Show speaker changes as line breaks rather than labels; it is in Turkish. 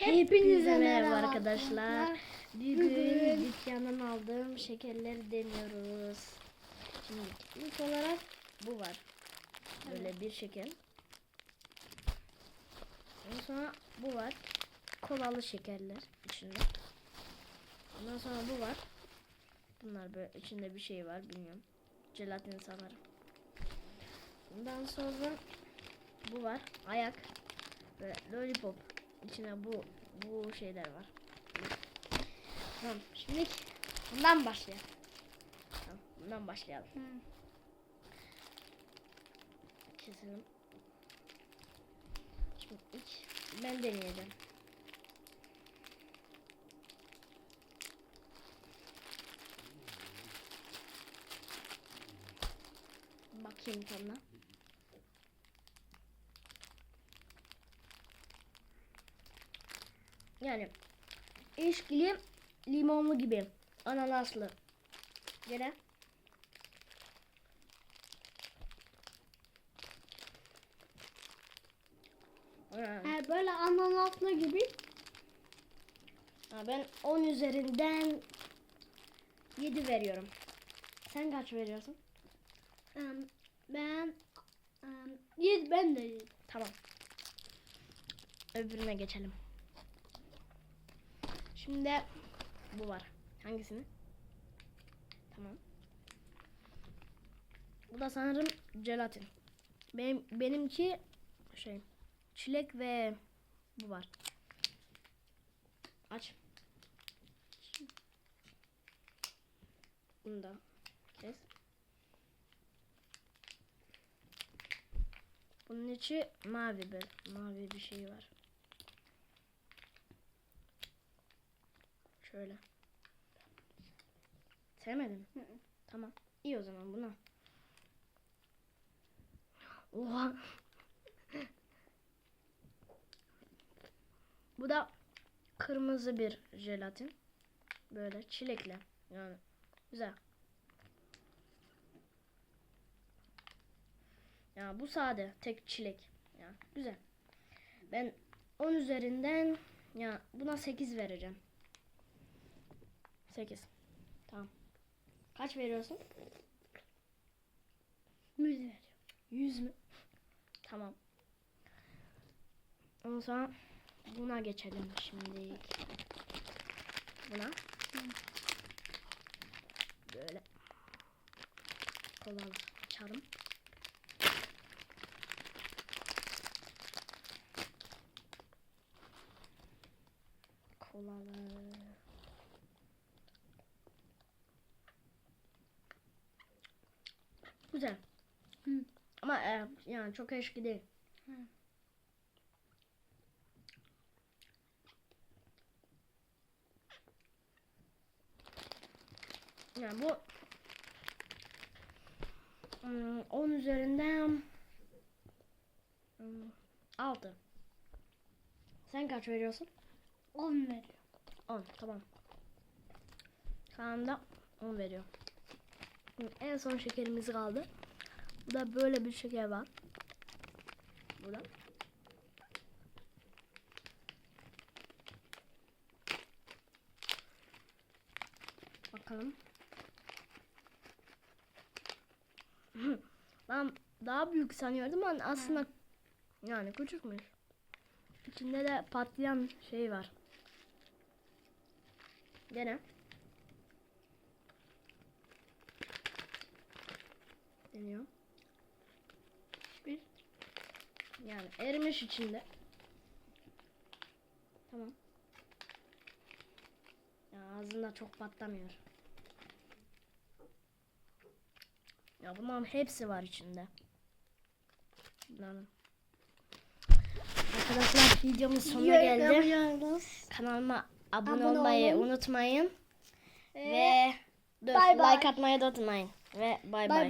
Hepinize merhaba arkadaşlar. Bugün dükkandan aldığım şekerleri deniyoruz. Şimdi ilk olarak bu var. Böyle bir şeker. Ondan sonra bu var. Kolalı şekerler içinde. Ondan sonra bu var. Bunlar böyle içinde bir şey var bilmiyorum. Jelatin sanırım. Ondan sonra bu var. Ayak. Böyle lollipop. İçine bu bu şeyler var. Tamam. Şimdi bundan başlayalım. Tamam, bundan başlayalım. Keselim. Şimdi ilk ben deneyeceğim. Bakayım tadına. Yani ilişkili limonlu gibi. Ananaslı. Gene. Ha,
He, böyle ananaslı gibi.
ha, ben 10 üzerinden 7 veriyorum. Sen kaç veriyorsun?
Ben em, yedi ben de yedi.
Tamam. Öbürüne geçelim. Şimdi bu var. Hangisini? Tamam. Bu da sanırım jelatin. Benim benimki şey çilek ve bu var. Aç. Bunu da kes. Bunun içi mavi bir mavi bir şey var. Şöyle. Sevmedin mi? Tamam. İyi o zaman buna. Oha. Bu da kırmızı bir jelatin. Böyle çilekle. Yani güzel. Ya bu sade tek çilek. Ya güzel. Ben 10 üzerinden ya buna 8 vereceğim. 8. Tamam. Kaç veriyorsun?
Müze veriyorum.
100 mü? Tamam. Ondan sonra buna geçelim şimdi. Buna. Böyle. Kolalı açalım. Kolalı. Güzel.
Hı.
Ama e, yani çok eşki değil.
Hı.
Yani bu ım, 10 üzerinden 6. Sen kaç veriyorsun?
On veriyorum.
10 tamam. Kaan da 10 veriyor. En son şekerimiz kaldı. Bu da böyle bir şeker var. Bu da. Bakalım. ben daha büyük sanıyordum ama aslında yani küçükmüş. İçinde de patlayan şey var. Gene. Deniyor. Bir. Yani erimiş içinde. Tamam. Ya ağzında çok patlamıyor. Ya bunların hepsi var içinde. Bunların. Arkadaşlar videomuz sonuna geldi. Kanalıma abone,
Abone
olmayı
olun.
unutmayın.
Ve
Ve dur,
bay.
like atmayı da unutmayın. Ve
bay bay.